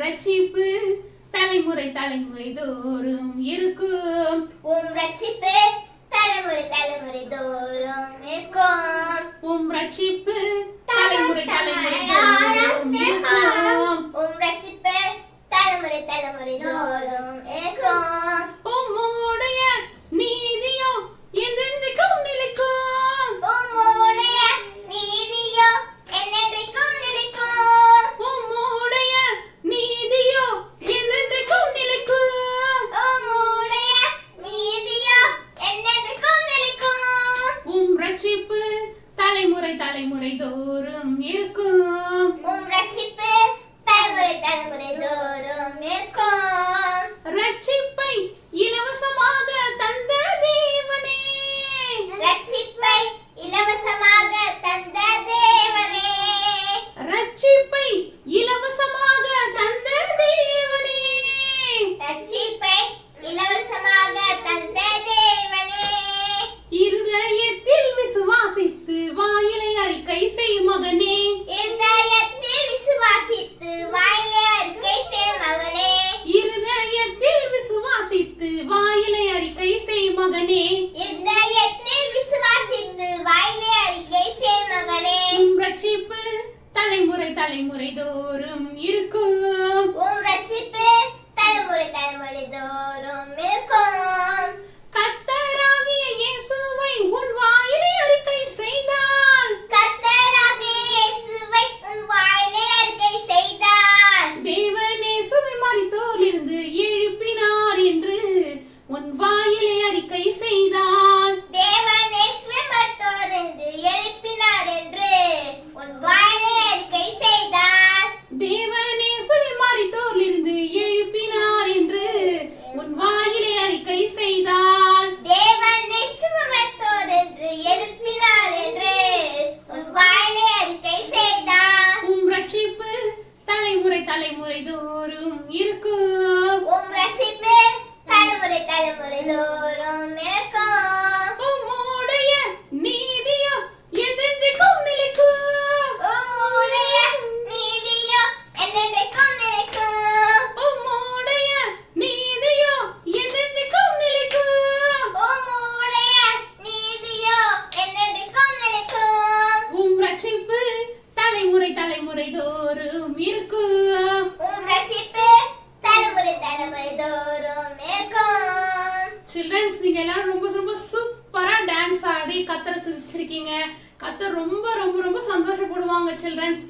ரட்சிப்பு தலைமுறை தலைமுறை தோறும் இருக்கும். உம் ரட்சிப்பு தலைமுறை தலைமுறை தோறும் இருக்கும். உம் ரட்சிப்பு தலைமுறை தலைமுறை தோறும் இருக்கும். உம் ரட்சிப்பு தலைமுறை தலைமுறை தோறும் இருக்கும் உம்முடைய நீதியோ என்றென்றைக்கும் நிலைக்கும் உம்முடைய நீதியோ என்னென்றைக்கும் நிலைக்கும் உம்முடைய நீதியோ என்றென்றைக்கும் நிலைக்கும் உம்முடைய நீதியோ என்னென்றைக்கும் நிலைக்கும் உம் ரட்சிப்பு தலைமுறை தோறும் இருக்கும். உம் ரட்சிப்பு தலைமுறை தலைமுறை தோறும் இருக்கும் ரட்சிப்பை இலவசமாக தந்த தேவனே ரட்சிப்பை இலவசமாக தந்த தேவனே ரட்சிப்பை இலவசமாக தந்த தேவனே ரட்சிப்பை இலவசமாக தந்த தேவனே இருதயத்தில் விசுவாசித்து வாயிலை அறிக்கை செய் மகனே. இருதயத்தில் விசுவாசித்து வாயிலே அறிக்கை செய் மகனே. இருதயத்தில் விசுவாசித்து வாயிலை அறிக்கை செய் மகனே. இருதயத்தில் விசுவாசித்து வாயிலே அறிக்கை செய் மகனே. ரட்சிப்பு. தலைமுறை தலைமுறை தோறும் இருக்கும் உம் ரட்சிப்பு தலைமுறை தலைமுறை தோறும் இருக்கும் கர்த்தராகிய இயேசுவை உன் வாயிலை அறிக்கை செய்தால் கர்த்தராகிய இயேசுவை உன் வாயிலே அறிக்கை செய்தார் தேவனே சுவை மறித்தோரிலிருந்து எழுப்பினார் என்று உன் வாயிலை அறிக்கை செய்தால் தேவனே சுயமற்றோர் என்று எழுப்பினார் என்று உன் வாயிலே அறிக்கை செய்தார் தேவனே சுவை மறித்தோரிலிருந்து எழுப்பினார் என்று உன் வாயிலை அறிக்கை செய்தால் தேவனே சுயமற்றோர் என்று எழுப்பினார் என்று உன் வாயிலே அறிக்கை செய்தார் உம் ரட்சிப்பு தலைமுறை தலைமுறை தோறும் இருக்கும் உம் ரட்சிப்பு தலைமுறை தலைமுறை தோறும் இருக்கும். உம்முடைய நீதியோ என்றென்றைக்கும் நிலைக்கும். உம்முடைய நீதியோ என்றென்றைக்கும் நிலைக்கும். உம்முடைய நீதியோ என்றென்றைக்கும் நிலைக்கும். உம்முடைய நீதியோ என்றென்றைக்கும் நிலைக்கும். உம் ரட்சிப்பு தலைமுறை தலைமுறை தோறும் இருக்கும் தலைமுறை சில்ட்ரன்ஸ் நீங்க எல்லாரும் ரொம்ப ரொம்ப சூப்பரா டான்ஸ் ஆடி கத்தரை துதிச்சிருக்கீங்க. கத்தர் ரொம்ப ரொம்ப ரொம்ப சந்தோஷப்படுவாங்க சில்ட்ரன்ஸ்